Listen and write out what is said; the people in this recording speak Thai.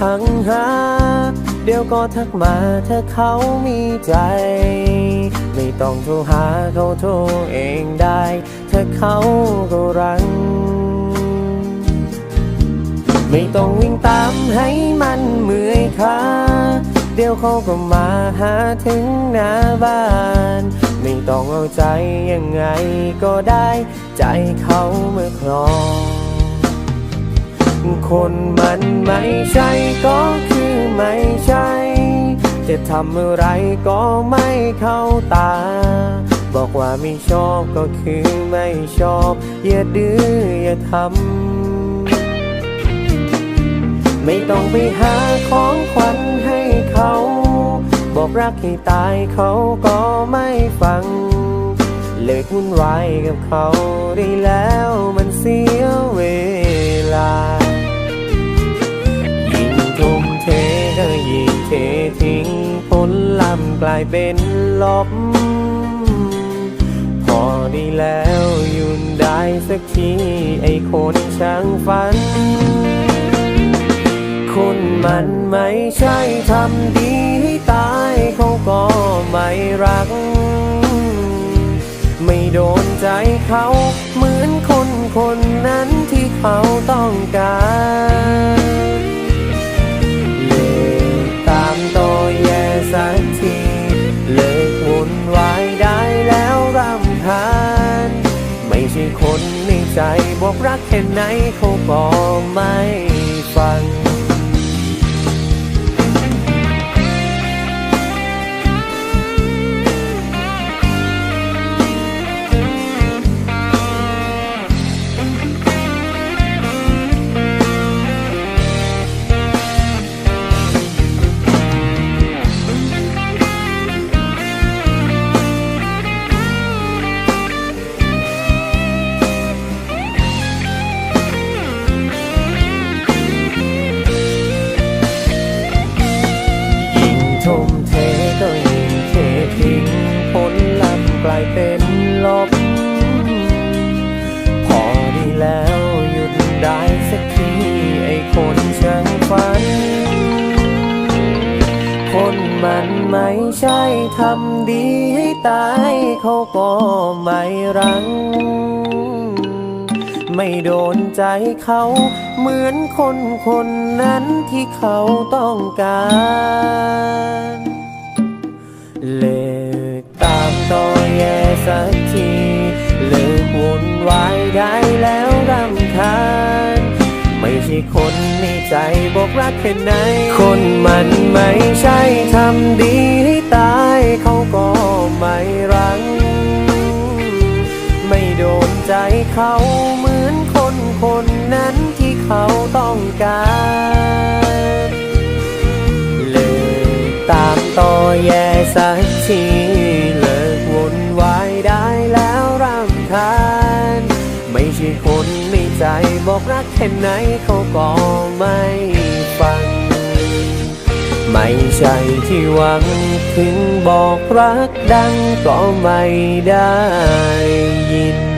ทั้งหา เดี๋ยวก็ทักมาถ้าเขามีใจ ไม่ต้องโทรหาเขาโทรเองได้ ถ้าเขาก็รัง ไม่ต้องวิ่งตามให้มันเมื่อยขาเดี๋ยวเขาก็มาหาถึงหน้าบ้าน ไม่ต้องเอาใจยังไงก็ได้ ใจเขาเมื่อครอง คนมันไม่ใช่ก็คือไม่ใช่ จะทำอะไรก็ไม่เข้าตา บอกว่าไม่ชอบก็คือไม่ชอบ อย่าดื้ออย่าทำ ไม่ต้องไปหาของขวัญให้เขา บอกรักให้ตายเขาก็ไม่ฟัง เลิกวุ่นวายกับเขาได้แล้ว กลายเป็นลบพอดีแล้วยุดได้สักทีไอ้คนช่างฝันคนมันไม่ใช่ทำดีให้ตายเขาก็ไม่รัก ไม่โดนใจเขาเหมือนคนคนนั้นที่เขาต้องการ บอกรักแค่ไหนเขาบอกไม่ฟัง มันไม่ใช่ทำดีให้ตายเขาก็ไม่รัง ไม่โดนใจเขาเหมือนคนคนนั้นที่เขาต้องการเลิกตามต่อแย่สักทีเลิกวุ่นวายได้แล้วรำคาญไม่ใช่คน อกรักแค่ไหน คนมันไม่ใช่ทำดีให้ตายเขาก็ไม่รัง ไม่โดนใจเขาเหมือนคนคนนั้นที่เขาต้องการเลิกตามต่อแย่สักทีเลิกวนวายได้แล้วรำคาญ ใจบอกรักแค่ไหนเขาก็ไม่ฟัง ไม่ใช่ที่หวังถึงบอกรักดังก็ไม่ได้ยิน